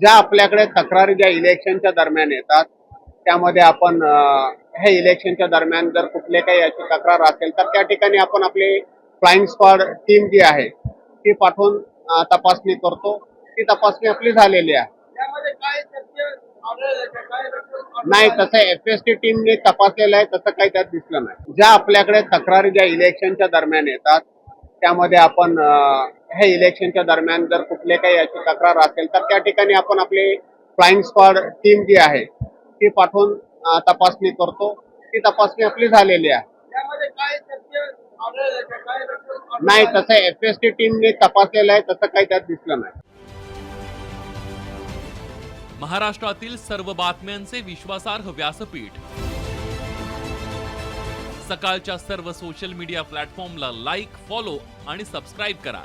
ज्या आपल्याकडे तक्रारी ज्या इलेक्शनच्या दरम्यान येतात त्यामध्ये आपण हे इलेक्शनच्या दरम्यान जर कुठले काही याची तक्रार असेल तर त्या ठिकाणी आपण आपली फ्लाइंग स्क्वॉड टीम जी आहे ती पाठवून तपासणी करतो. ती तपासणी आपली झालेली आहे. नाही तसं एफ एस टी टीमने तपासलेलं आहे तसं काही त्यात दिसलं नाही. ज्या आपल्याकडे तक्रारी ज्या इलेक्शनच्या दरम्यान येतात त्यामध्ये आपण हे इलेक्शनच्या दरम्यान जर कुठले काही याची तक्रार असेल तर त्या ठिकाणी आपण आपली फ्लाइंग स्क्वॉड टीम जी आहे ती पाठवून तपासणी करतो. ती तपासणी आपली झालेली आहे. नाही तसं एफ एस टी टीमने तपासलेलं आहे तसं काही त्यात दिसलं नाही. महाराष्ट्रातील सर्व बातम्यांचे विश्वासार्ह व्यासपीठ. सकाळच्या सर्व सोशल मीडिया प्लॅटफॉर्मला लाईक फॉलो आणि सबस्क्राईब करा.